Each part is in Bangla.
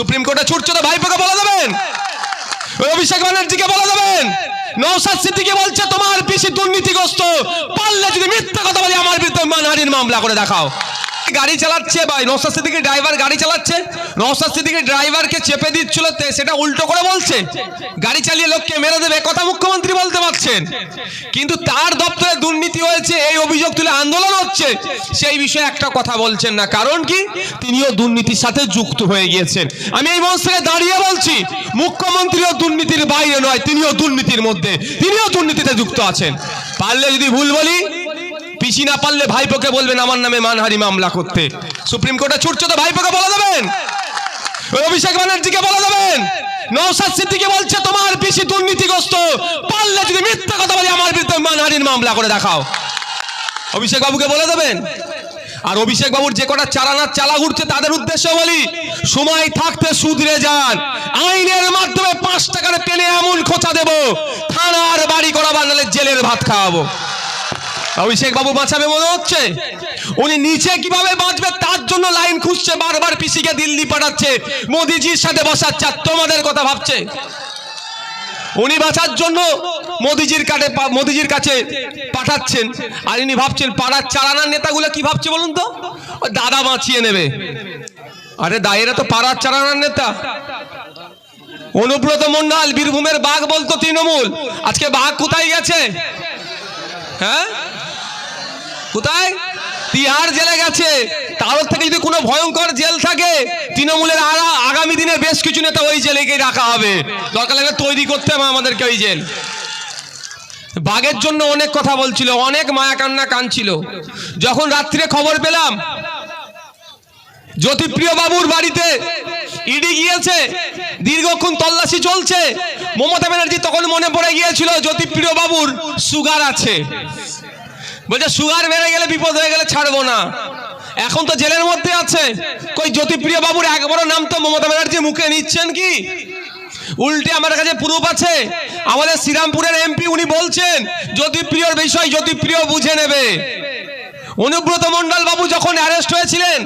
সুপ্রিম কোর্টে ছুটছো তো ভাইপোকে বলে দেবেন। ওই অভিষেক ব্যানার্জিকে বলে দেবেন। নৌসাদ সিদ্দিকে বলছে, তোমার পিসি দুর্নীতিগ্রস্ত। পারলে যদি মিথ্যা কথা বলি, আমার বিরুদ্ধে মানহানির মামলা করে দেখাও। গাড়ি চালাচ্ছে ভাই নৌসাদ সিদ্দিকি ড্রাইভার গাড়ি চালাচ্ছে নৌসাদ সিদ্দিকি ড্রাইভারকে চেপে দিচ্ছিল সেটা উল্টো করে বলছে। গাড়ি চালিয়ে লোককে মেরে দেবে কথা মুখ্যমন্ত্রী বলতে পারছেন। কিন্তু তার দপ্তরে দুর্নীতি হয়েছে, এই অভিযোগ তুলে আন্দোলন হচ্ছে, সেই বিষয়ে একটা কথা বলছেন না। কারণ কি? তিনিও দুর্নীতির সাথে যুক্ত হয়ে গিয়েছেন। আমি এই মঞ্চ থেকে দাঁড়িয়ে বলছি, মুখ্যমন্ত্রীও দুর্নীতির বাইরে নয়, তিনিও দুর্নীতির মধ্যে, তিনিও দুর্নীতিতে যুক্ত আছেন। পারলে যদি ভুল বলি পিছি না পারলে ভাইপোকে বলবেন, আমার নামে মানহারি মামলা করতে। সুপ্রিম কোর্টে ছুটছে তো ভাইপোকে বলে দেবেন? অভিষেক ব্যানার্জিকে বলে দেবেন? নৌসাদ সিদ্দিকে বলছে, তোমার পিসি দুর্নীতিগ্রস্ত, পারলে যদি মিথ্যা কথা বলি, আমার বিরুদ্ধে মানহানির মামলা করে দেখাও। অভিষেক বাবুকে বলে দেবেন? আর অভিষেক বাবুর যে কটা চালানার চালা ঘুরছে, তাদের উদ্দেশ্য বলি, সময় থাকতে সুধরে যান। আইনের মাধ্যমে পাঁচ টাকার পেনে এমন খোঁচা দেব, থানার বাড়ি করা বানালে জেলের ভাত খাওয়াবো। অভিষেক বাবু বাঁচাবে মনে হচ্ছে? উনি নিচে কীভাবে বাঁচবে তার জন্য লাইন খুঁজছে, বারবার পিসিকে দিল্লি পাঠাচ্ছে, মোদিজির সাথে বসাচ্ছে আর তোমাদের কথা ভাবছে? উনি বাঁচার জন্য মোদিজির কাছে মোদিজির কাছে পাঠাচ্ছেন, আর ইনি ভাবছেন, পাড়ার চালানার নেতাগুলো কি ভাবছে বলুন তো? দাদা বাঁচিয়ে নেবে। আরে দায়েরা তো পাড়ার চালানার নেতা। অনুব্রত মন্ডল, বীরভূমের বাঘ বলতো তৃণমূল। আজকে বাঘ কোথায় গেছে? হ্যাঁ? কোথায়? তিহার জেলে গেছে। তার থেকে যদি কোনো ভয়ঙ্কর জেল থাকে, তৃণমূলের আরা আগামী দিনে বেশ কিছু নেতা ওই জেলেকেই রাখা হবে। দরকার লাগলে তৈরি করতে হবে আমাদেরকে ওই জেল। বাঘের জন্য অনেক কথা বলছিল, অনেক মায়া কান্না কানছিল। যখন রাত্রে খবর পেলাম, জ্যোতিপ্রিয় বাবুর বাড়িতে ইডি গিয়েছে, দীর্ঘক্ষণ তল্লাশি চলছে। মমতা ব্যানার্জি তখন মনে পড়ে গিয়েছিল, জ্যোতিপ্রিয় বাবুর সুগার আছে। বলছে, সুগার বেড়ে গেলে বিপদ হয়ে গেলে ছাড়বো না। এখন তো জেলের মধ্যে আছে। কই, জ্যোতিপ্রিয় বাবুর একবারও নাম তো মমতা ব্যানার্জি মুখে নিচ্ছেন কি? উল্টে আমার কাছে প্রুফ আছে। আমাদের শ্রীরামপুরের এমপি উনি বলছেন, জ্যোতিপ্রিয়র বিষয় জ্যোতিপ্রিয় বুঝে নেবে। অনুব্রত মন্ডল বাবু যখন অ্যারেস্ট হয়েছিলেন,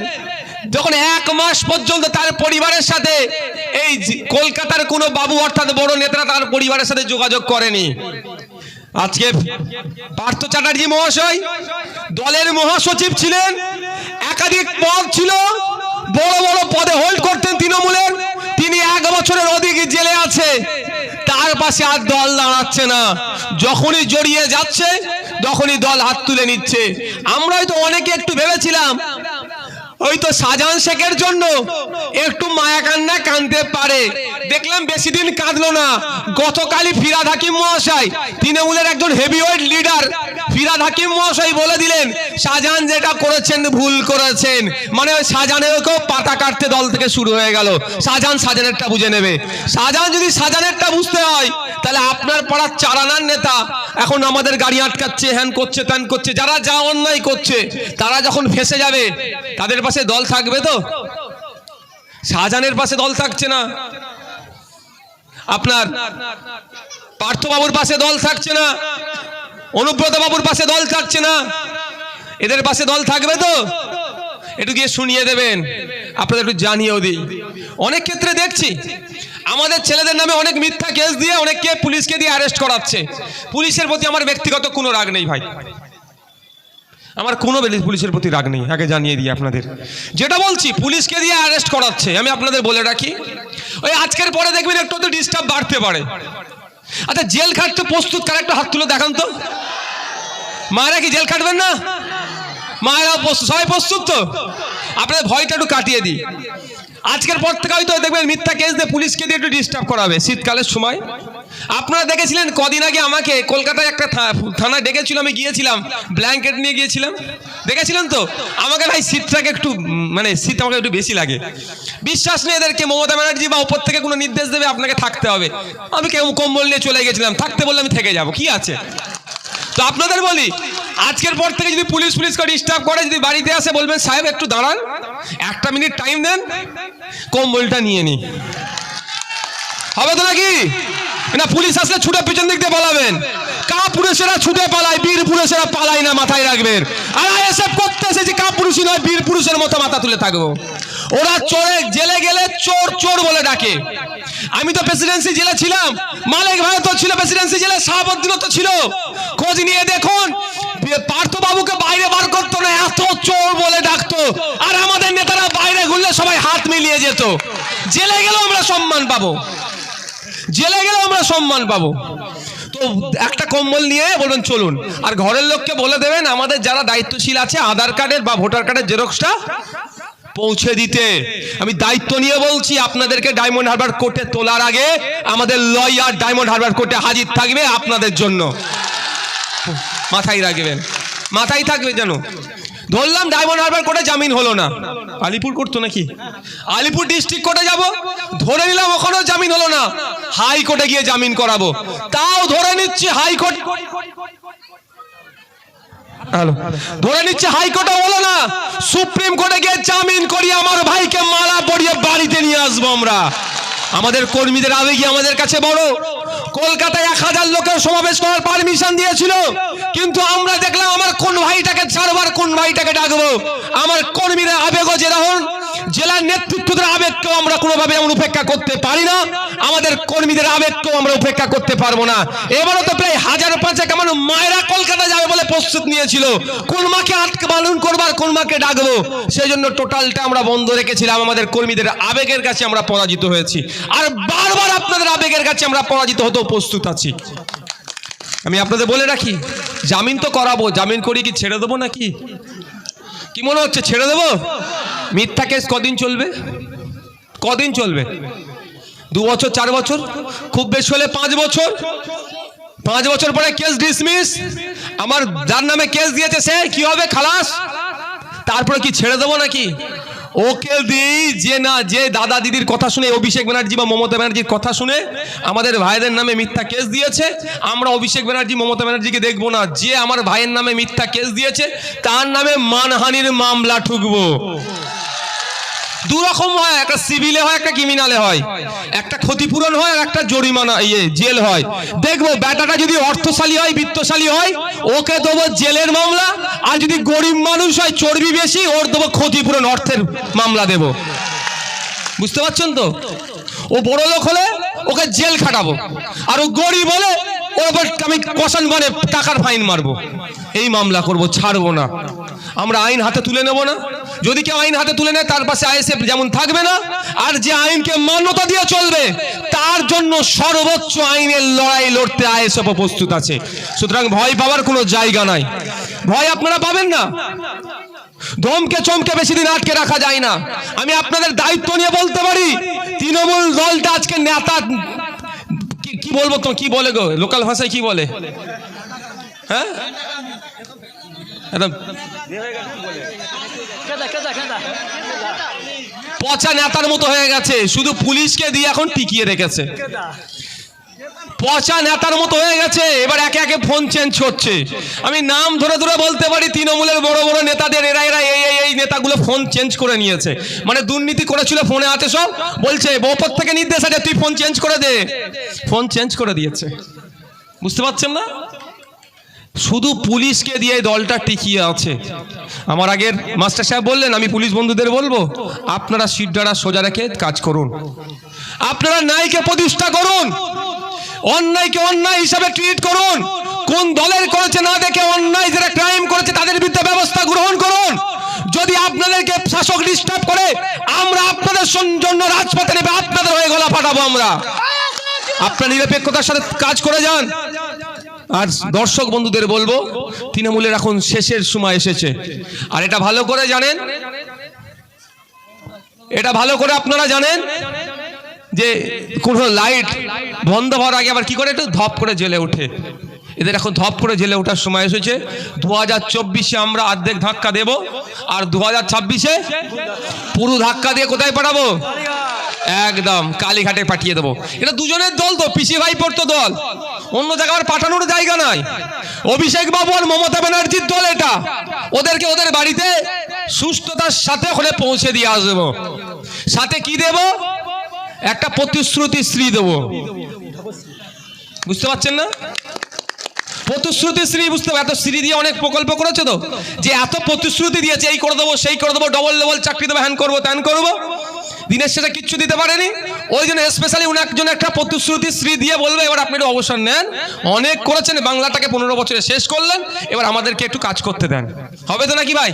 যখন এক মাস পর্যন্ত তার পরিবারের সাথে এই কলকাতার কোনো বাবু অর্থাৎ বড় নেতারা তার পরিবারের সাথে যোগাযোগ করেনি। আজকে পার্থ চ্যাটার্জি মহাশয় দলের মহাসচিব ছিলেন। একাধিক পদ ছিল। বড় বড় পদে হোল্ড করতেন তৃণমূলের। তিনি এক বছরের অধিক জেলে আছে। তার পাশে আর দল দাঁড়াচ্ছে না। যখনই জড়িয়ে যাচ্ছে, তখনই দল হাত তুলে নিচ্ছে। আমরাই তো অনেকে একটু ভেবেছিলাম ওই তো শাহজাহান শেখের জন্য একটু মায়া কান্না কানতে পারে। দেখলাম বেশি দিন কাঁদলো না। গতকালই ফিরাদ হাকিম মহাশয়, তৃণমূলের একজন হেভিওয়েট লিডার ফিরাদ হাকিম মহাশয় বলে দিলেন শাহজাহান যেটা করেছেন ভুল করেছেন। মানে ওই শাহজাহানেরকেও পাতা কাটতে দল থেকে শুরু হয়ে গেল। শাহজাহান শাহজাহানেরটা বুঝে নেবে। শাহজাহান যদি শাহজাহানেরটা বুঝতে হয়, তাহলে আপনার পাড়ার চালানার নেতা এখন আমাদের গাড়ি আটকাচ্ছে, হ্যান করছে, ত্যান করছে, যারা যা অন্যায় করছে, তারা যখন ফেসে যাবে, তাদের পাশে দল থাকবে তো? শাহজাহানের পাশে দল থাকছে না। আপনার পার্থবাবুর পাশে দল থাকছে না। অনুব্রত বাবুর পাশে দল থাকছে না। এদের পাশে দল থাকবে তো? একটু গিয়ে শুনিয়ে দেবেন। আপনাদের একটু জানিয়েও দিই। অনেক ক্ষেত্রে দেখছি, আমাদের ছেলেদের নামে অনেক মিথ্যা কেস দিয়ে অনেককে পুলিশকে দিয়ে অ্যারেস্ট করাচ্ছে। পুলিশের প্রতি আমার ব্যক্তিগত কোনো রাগ নেই ভাই। আমার কোনো পুলিশের প্রতি রাগ নেই, আগে জানিয়ে দিই আপনাদের। যেটা বলছি, পুলিশকে দিয়ে অ্যারেস্ট করাচ্ছে, আমি আপনাদের বলে রাখি। ওই আজকের পরে দেখবেন একটু তো ডিস্টার্ব বাড়তে পারে। আচ্ছা জেল খাটতে প্রস্তুত, কার একটু হাত তুলে দেখান তো। মায়েরা কি জেল খাটবেন না? মায়েরা প্রস্তুত, সবাই প্রস্তুত তো? আপনাদের ভয়টা একটু কাটিয়ে দিই। আজকের পর থেকে হয়তো দেখবেন মিথ্যা কেস দিয়ে পুলিশকে দিয়ে একটু ডিস্টার্ব করাবে শীতকালের সময়। আপনারা দেখেছিলেন কদিন আগে আমাকে কলকাতায় একটা থা- থানায় ডেকেছিল, আমি গিয়েছিলাম ব্ল্যাঙ্কেট নিয়ে গিয়েছিলাম। দেখেছিলেন তো? আমাকে ভাই শীতটাকে একটু মানে শীত আমাকে একটু বেশি লাগে। বিশ্বাস নেই এদেরকে, মমতা ব্যানার্জি বা ওপর থেকে কোনো নির্দেশ দেবে, আপনাকে থাকতে হবে। আমি কেউ কম্বল নিয়ে চলে গেছিলাম, থাকতে বললে আমি থেকে যাব, কি আছে? তো আপনাদের বলি, আজকের পর থেকে যদি পুলিশ পুলিশকে ডিস্টার্ব করে, যদি বাড়িতে আসে বলবেন, সাহেব, একটু দাঁড়ান, একটা মিনিট টাইম দেন, কম্বলটা নিয়ে নি। হবে তো নাকি? না, পুলিশ আসলে ছুটে পিছন দিক দিয়ে পালাবেন। কা পুরুষেরা ছুটে পালায় বীর পুরুষেরা পালায় না মাথায় রাখবেন। আর আইএসএফ করতে এসেছি কা পুরুষই নয় বীর পুরুষের মতো মাথা তুলে থাকব। ওরা চোরে জেলে গেলে চোর চোর বলে ডাকে। আমি তো প্রেসিডেন্সি জেলে ছিলাম। মালিক ভাই তো ছিল প্রেসিডেন্সি জেলে, শাহাবুদ্দিনও তো ছিল। খোঁজ নিয়ে দেখুন। পার্থ বাবুকে বাইরে বার করতো না, এত চোর বলে ডাকতো। আর আমাদের নেতারা বাইরে ঘুরলে সবাই হাত মিলিয়ে যেত। জেলে গেলেও আমরা সম্মান পাবো। জেলে গেলেও আমরা সম্মান পাবো। তো একটা কম্বল নিয়ে বলবেন, চলুন। আর ঘরের লোককে বলে দেবেন, আমাদের যারা দায়িত্বশীল আছে, আধার কার্ডের বা ভোটার কার্ডের জেরক্সটা পৌঁছে দিতে। আমি দায়িত্ব নিয়ে বলছি, আপনাদেরকে ডায়মন্ড হারবার কোর্টে তোলার আগে আমাদের লয়ার ডায়মন্ড হারবার কোর্টে হাজির থাকবে আপনাদের জন্য। মাথায় রাখবেন। মাথায় থাকবে যেন। ধরলাম ডায়মন্ড হারবার কোর্টে জামিন হলো না। আলিপুর করতো নাকি? আলিপুর ডিস্ট্রিক্ট কোর্টে যাব। ধরে নিলাম ওখানেও জামিন হলো না। হাইকোর্টে গিয়ে জামিন করাবো। তাও ধরে নিচ্ছি হাইকোর্ট ধরে নিচ্ছে হাইকোর্টে হলো না, সুপ্রিম কোর্টে গিয়ে জামিন করিয়ে আমার ভাইকে মালা পরিয়ে বাড়িতে নিয়ে আসব আমরা। আমাদের কর্মীদের আবেগই আমাদের কাছে বড়। কলকাতায় এক হাজার লোকের সমাবেশ করার পারমিশন দিয়েছিল, কিন্তু আমরা দেখলাম আমার কোন ভাইটাকে ছাড়বার কোন ভাইটাকে ডাকবো। আমার কর্মীরা আবেগও যেরকম জেলার নেতৃত্বদের আবেগকেও আমরা কোনোভাবে এমন উপেক্ষা করতে পারি না। আমাদের কর্মীদের আবেগকেও আমরা উপেক্ষা করতে পারব না। এবারও তো প্রায় হাজার পাঁচেক আমার মায়েরা কলকাতা বলে প্রস্তুত নিয়েছিল। কোন মাকে আটকে পালন করবার, কোন মাকে ডাকবো? সেই জন্য টোটালটা আমরা বন্ধ রেখেছিলাম। আমাদের কর্মীদের আবেগের কাছে আমরা পরাজিত হয়েছি। আর বারবার আপনাদের আবেগের কাছে আমরা পরাজিত হতেও প্রস্তুত আছি। আমি আপনাদের বলে রাখি, জামিন তো করাবো। জামিন করি কি ছেড়ে দেবো নাকি? কি মনে হচ্ছে, ছেড়ে দেবো? মিথ্যা কেস কদিন চলবে? কদিন চলবে? দু বছর, চার বছর? খুব বেশি হলে পাঁচ বছর? পাঁচ বছর পরে কেস ডিসমিস আমার যার নামে কেস দিয়েছে সে, কি হবে খালাস? তারপরে কি ছেড়ে দেবো নাকি? ওকে দিই, যে না, যে দাদা দিদির কথা শুনে, অভিষেক ব্যানার্জি বা মমতা ব্যানার্জির কথা শুনে, আমাদের ভাইদের নামে মিথ্যা কেস দিয়েছে। আমরা অভিষেক ব্যানার্জি, মমতা ব্যানার্জিকে দেখব না। যে আমার ভাইয়ের নামে মিথ্যা কেস দিয়েছে, তার নামে মানহানির মামলা ঠুকবো। দু রকম হয়, একটা সিভিলে হয়, একটা ক্রিমিনালে হয়। একটা ক্ষতিপূরণ হয়, আর একটা জরিমানা ইয়ে জেল হয়। দেখব ব্যাটাটা যদি অর্থশালী হয়, বিত্তশালী হয়, ওকে দেবো জেলের মামলা, আর যদি গরিব মানুষ হয়, চর্বি বেশি, ওর দেবো ক্ষতিপূরণ, অর্থের মামলা দেব। বুঝতে পারছেন তো? ও বড় লোক হলে ওকে জেল খাটাবো। আর ও গরিব হলে ওর উপর আমি কষান মানে টাকার ফাইন মারবো। এই মামলা করব, ছাড়বো না। আমরা আইন হাতে তুলে নেব না। যদি কেউ আইন হাতে তুলে নেয়, তার পাশে আইএসএফ যেমন থাকবে না, আর যে আইনকে মান্যতা দিয়ে চলবে, তার জন্য সর্বোচ্চ আইনের লড়াই লড়তে আইএসএফ প্রস্তুত আছে। সুতরাং ভয় পাওয়ার কোনো জায়গা নাই। ভয় আপনারা পাবেন না। ধমকে চমকে বেশি দিন আটকে রাখা যায় না। আমি আপনাদের দায়িত্ব নিয়ে বলতে পারি, তৃণমূল দলটা আজকে নেতা বলব তো কি বলে গো? লোকাল ভাষায় কি বলে? হ্যাঁ? একদম। পচা নেতার মতো হয়ে গেছে। শুধু পুলিশকে দিয়ে এখন টিকিয়ে রেখেছে। পচা নেতার মতো হয়ে গেছে, এবার একে একে ফোন চেঞ্জ হচ্ছে। আমি নাম ধরে ধরে বলতে পারি, তৃণমূলের বড় বড় নেতাদের, এরা এরা এই এই নেতাগুলো ফোন চেঞ্জ করে নিয়েছে। মানে দুর্নীতি করেছিল ফোনে আছে সব, বলছে, বপর থেকে নির্দেশ আছে, তুই ফোন চেঞ্জ করে দে। ফোন চেঞ্জ করে দিয়েছে। বুঝতে পারছেন না? শুধু পুলিশকে দিয়ে দলটা টিকিয়ে আছে। আমার আগের মাস্টার সাহেব বললেন, আমি পুলিশ বন্ধুদের বলব, আপনারা সিটডারা সোজা রেখে কাজ করুন। আপনারা নাইকে প্রতিষ্ঠা করুন। অন্যায়কে অন্যায় হিসাবে ট্রিট করুন। কোন দলের করেছে না দেখে অন্যায় যারা ক্রাইম করেছে, তাদের বিরুদ্ধে ব্যবস্থা গ্রহণ করুন। যদি আপনাদেরকে শাসক ডিস্টার্ব করে, আমরা আপনাদের জন্য রাজপথে নেবে আপনাদের হয়ে গলা ফাটাবো আমরা। আপনার নিরপেক্ষতার সাথে কাজ করে যান। আর দর্শক বন্ধুদের বলব, তৃণমূলের এখন শেষের সময় এসেছে। আর এটা ভালো করে জানেন। এটা ভালো করে আপনারা জানেন। যে কোন লাইট বন্ধ হওয়ার আগে আবার কি করে একটু ধপ করে জেলে ওঠে। এদের এখন ধপ করে জেলে ওঠার সময় এসেছে। দু হাজার চব্বিশে আমরা অর্ধেক ধাক্কা দেব আর দু হাজার ছাব্বিশে পুরো ধাক্কা দিয়ে কোথায় পাঠাবো? একদম কালীঘাটে পাঠিয়ে দেবো। এটা দুজনের দল তো, পিসি ভাই পড়তো দল। অন্য জায়গায় পাঠানোর জায়গা নাই। অভিষেক বাবু আর মমতা ব্যানার্জির দল এটা। ওদেরকে ওদের বাড়িতে সুস্থতার সাথে ওখানে পৌঁছে দিয়ে আসব। সাথে কি দেব? একটা প্রতিশ্রুতি স্ত্রী দেব। বুঝতে পারছেন না? প্রতিশ্রুতি স্ত্রী বুঝতে এত স্ত্রী দিয়ে অনেক প্রকল্প করেছে তো। যে এত প্রতিশ্রুতি দিয়েছে, এই করে দেবো, সেই করে দেবো ডবল ডবল চাকরি দেবো হ্যান করব, ত্যান করব। দিনের শেষে কিচ্ছু দিতে পারেনি। ওই জন্য স্পেশালি উনার জন্য একটা প্রতিশ্রুতি স্ত্রী দিয়ে বলবে, এবার আপনি একটু অবসর নেন। অনেক করেছেন, বাংলাটাকে পনেরো বছরে শেষ করলেন। এবার আমাদেরকে একটু কাজ করতে দেন। হবে তো নাকি ভাই?